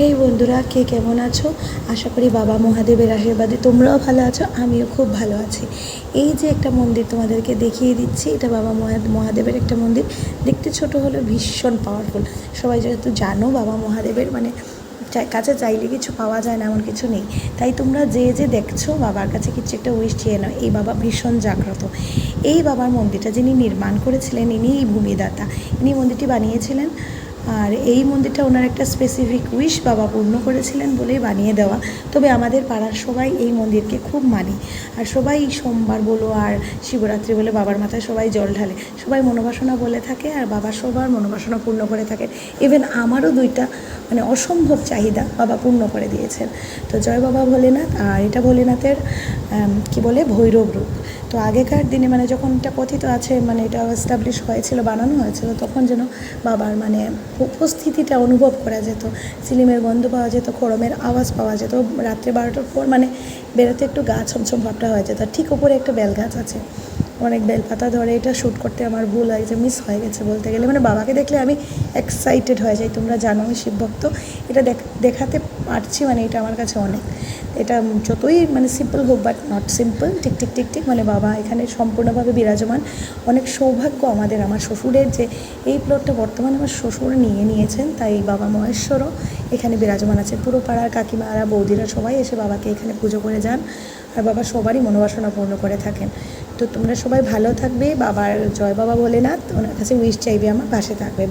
হেই বন্ধুরা, কে কেমন আছো? আশা করি বাবা মহাদেবের আশীর্বাদে তোমরাও ভালো আছো, আমিও খুব ভালো আছি। এই যে একটা মন্দির তোমাদেরকে দেখিয়ে দিচ্ছি, এটা বাবা মহা- মহাদেবের একটা মন্দির। দেখতে ছোট হলো ভীষণ পাওয়ারফুল সবাই যেহেতু জানো, বাবা মহাদেবের মানে কাছে চাইলে কিছু পাওয়া যায় না, এমন কিছু নেই। তাই তোমরা যে যে দেখছ, বাবার কাছে কিছু একটা উইশ চেয়ে নাও। এই বাবা ভীষণ জাগ্রত। এই বাবার মন্দিরটা যিনি নির্মাণ করেছিলেন ইনিই ভূমিদাতা। ইনি মন্দিরটি বানিয়েছিলেন আর এই মন্দিরটা ওনার একটা স্পেসিফিক উইশ বাবা পূর্ণ করেছিলেন বলেই বানিয়ে দেওয়া। তবে আমাদের পাড়ার সবাই এই মন্দিরকে খুব মানি। আর সবাই সোমবার বলো আর শিবরাত্রি বলে বাবার মাথায় সবাই জল ঢালে। সবাই মনোবাসনা বলে থাকে আর বাবা সবার মনোবাসনা পূর্ণ করে থাকে। ইভেন আমারও দুইটা মানে অসম্ভব চাহিদা বাবা পূর্ণ করে দিয়েছেন। তো জয় বাবা ভোলেনাথ আর এটা ভোলেনাথের কি বলে, ভৈরব রূপ। তো আগেকার দিনে মানে যখন এটা কথিত আছে মানে এটা এস্টাবলিশ হয়েছিল, বানানো হয়েছিল, তখন যেন বাবার মানে উপস্থিতিটা অনুভব করা যেত। সিলিমের গন্ধ পাওয়া যেত, খরমের আওয়াজ পাওয়া যেত। রাত্রে বারোটার পর মানে বেরোতে একটু গা ছমছম ভাবটা হয়ে যেত। ঠিক উপরে একটা বেলগাছ আছে। অনেক বেলপাতা ধরে, এটা শ্যুট করতে আমার ভুল হয়েছে মিস হয়ে গেছে বলতে গেলে। মানে বাবাকে দেখলে আমি এক্সাইটেড হয়ে যাই, তোমরা জানো আমি শিবভক্ত এটা দেখ- দেখাতে পারছি মানে এটা আমার কাছে অনেক। এটা যতই মানে সিম্পল হোক বাট নট সিম্পল ঠিক ঠিক টিক ঠিক মানে বাবা এখানে সম্পূর্ণভাবে বিরাজমান। অনেক সৌভাগ্য আমাদের, আমার শ্বশুরের যে এই প্লটটা বর্তমানে আমার শ্বশুর নিয়ে নিয়েছেন, তাই বাবা মহেশ্বরও এখানে বিরাজমান আছে। পুরো পাড়ার কাকিমারা, বৌদিরা সবাই এসে বাবাকে এখানে পুজো করে যান আর বাবা সবারই মনোবাসনা পূর্ণ করে থাকেন। তো তোমরা সবাই ভালো থাকবে। বাবার জয় বাবা বলে না ওনার কাছে উইশ চাইবে আমার, পাশে থাকবে।